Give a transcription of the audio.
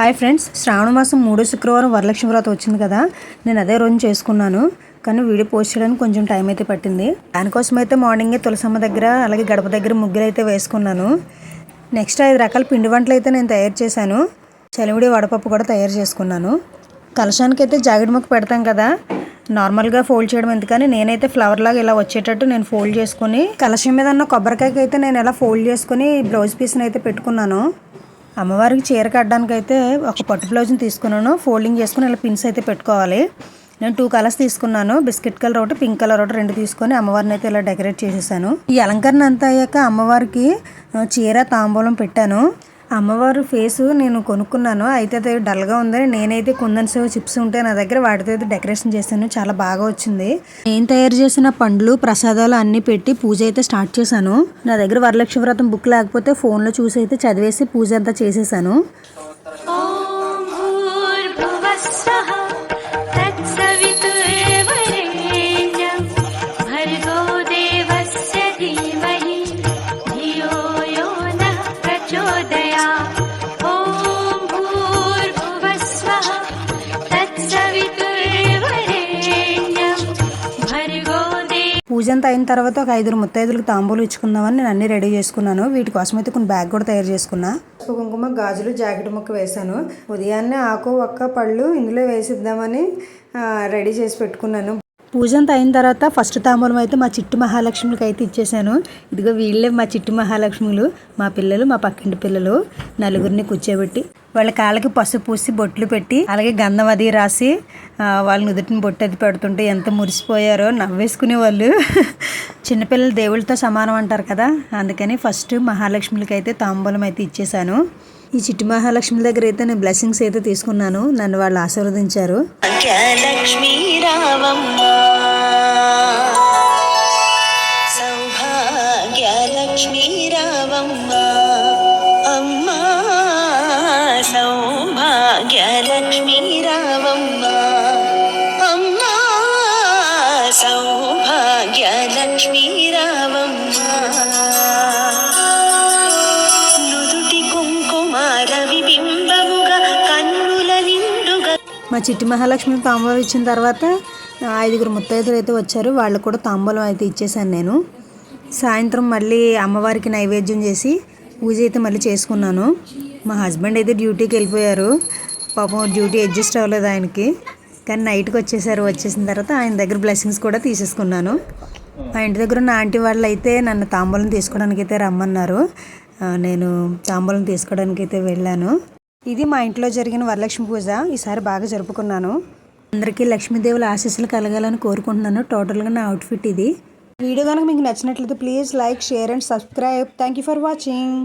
Hi friends. శ్రావణ మాసం మూడో శుక్రవారం వరలక్ష్మి వ్రతం వచ్చింది కదా. నేను అదే రోజు చేసుకున్నాను. కానీ వీడియో పోస్ట్ చేయడానికి కొంచెం టైం అయితే పట్టింది. దానికోసం అయితే మార్నింగే తులసమ్మ దగ్గర అలాగే గడప దగ్గర ముగ్గులు అయితే వేసుకున్నాను. నెక్స్ట్ ఐదు రకాల పిండి వంటలు అయితే నేను తయారు చేశాను. చలివిడి వడపప్పు కూడా తయారు చేసుకున్నాను. కలశానికి అయితే జాకెట్ ముక్క పెడతాం కదా. నార్మల్గా ఫోల్డ్ చేయడం ఎందుకని నేనైతే ఫ్లవర్ లాగా ఇలా వచ్చేటట్టు నేను ఫోల్డ్ చేసుకుని కలశం మీద ఉన్న కొబ్బరికాయకి అయితే నేను ఇలా ఫోల్డ్ చేసుకుని బ్లౌజ్ పీస్ని అయితే పెట్టుకున్నాను. అమ్మవారికి చీర కట్టడానికి అయితే ఒక పట్టు బ్లౌజ్ని తీసుకున్నాను. ఫోల్డింగ్ చేసుకుని ఇలా పిన్స్ అయితే పెట్టుకోవాలి. నేను టూ కలర్స్ తీసుకున్నాను. బిస్కెట్ కలర్ ఒకటి పింక్ కలర్ ఒకటి రెండు తీసుకొని అమ్మవారిని అయితే ఇలా డెకరేట్ చేసేసాను. ఈ అలంకరణ అంతా అయ్యాక అమ్మవారికి చీర తాంబూలం పెట్టాను. అమ్మవారు ఫేస్ నేను కొనుక్కున్నాను. అయితే అది డల్గా ఉందని నేనైతే కుందన్ సేవ చిప్స్ ఉంటే నా దగ్గర వాటితో అయితే డెకరేషన్ చేశాను. చాలా బాగా వచ్చింది. నేను తయారు చేసిన పండ్లు ప్రసాదాలు అన్నీ పెట్టి పూజ అయితే స్టార్ట్ చేశాను. నా దగ్గర వరలక్ష్మి వ్రతం బుక్ లేకపోతే ఫోన్లో చూసి అయితే చదివేసి పూజ అంతా చేసేసాను. పూజంత అయిన తర్వాత ఒక ఐదుగురు ముత్తైదులకు తాంబూలు ఇచ్చుకుందామని నేను అన్ని రెడీ చేసుకున్నాను. వీటి కోసం అయితే కొన్ని బ్యాగ్ కూడా తయారు చేసుకున్నా. కుంకుమ గాజులు జాకెట్ ముక్క వేశాను. ఉదయాన్నే ఆకు ఒక్క పళ్ళు ఇందులో వేసిద్దామని రెడీ చేసి పెట్టుకున్నాను. పూజ అంతా అయిన తర్వాత ఫస్ట్ తాంబూలం అయితే మా చిట్టు మహాలక్ష్మికి అయితే ఇచ్చేసాను. ఇదిగో వీళ్ళే మా చిట్టు మహాలక్ష్ములు. మా పిల్లలు మా పక్కింటి పిల్లలు నలుగురిని కూర్చోబెట్టి వాళ్ళ కాళ్ళకి పసుపు పూసి బొట్లు పెట్టి అలాగే గంధం అది రాసి ఆ, వాళ్ళ నుదుటిని బొట్టు అది పెడుతుంటే ఎంత మురిసిపోయారో నవ్వేసుకునే వాళ్ళు. చిన్నపిల్లలు దేవుళ్ళతో సమానం అంటారు కదా అందుకని ఫస్ట్ మహాలక్ష్మికి అయితే తాంబూలం అయితే ఇచ్చేసాను. ఈ చిట్టు మహాలక్ష్మి దగ్గర అయితే నేను బ్లెస్సింగ్స్ అయితే తీసుకున్నాను. నన్ను వాళ్ళు ఆశీర్వదించారు. భాగ్యలక్ష్మీ రావమ్మ అమ్మా అమ్మా రావమ్మ మా చిట్టి మహాలక్ష్మి తాంబూలం ఇచ్చిన తర్వాత ఐదుగురు ముత్తైదులు అయితే వచ్చారు. వాళ్ళు కూడా తాంబూలం అయితే ఇచ్చేసాను నేను. సాయంత్రం మళ్ళీ అమ్మవారికి నైవేద్యం చేసి పూజ అయితే మళ్ళీ చేసుకున్నాను. మా హస్బెండ్ అయితే డ్యూటీకి వెళ్ళిపోయారు. పాపం డ్యూటీ అడ్జస్ట్ అవ్వలేదు ఆయనకి. కానీ నైట్కి వచ్చేసారు. వచ్చేసిన తర్వాత ఆయన దగ్గర బ్లెస్సింగ్స్ కూడా తీసేసుకున్నాను. మా ఇంటి దగ్గర ఉన్న ఆంటీ వాళ్ళు అయితే నన్ను తాంబూలం తీసుకోవడానికి అయితే రమ్మన్నారు నేను తాంబూలం తీసుకోవడానికి అయితే వెళ్ళాను. ఇది మా ఇంట్లో జరిగిన వరలక్ష్మి పూజ. ఈసారి బాగా జరుపుకున్నాను. అందరికీ లక్ష్మీదేవుల ఆశీస్సులు కలగాలని కోరుకుంటున్నాను. టోటల్గా నా అవుట్ఫిట్ ఇది. వీడియో కనుక మీకు నచ్చినట్లయితే please like share and subscribe. Thank you for watching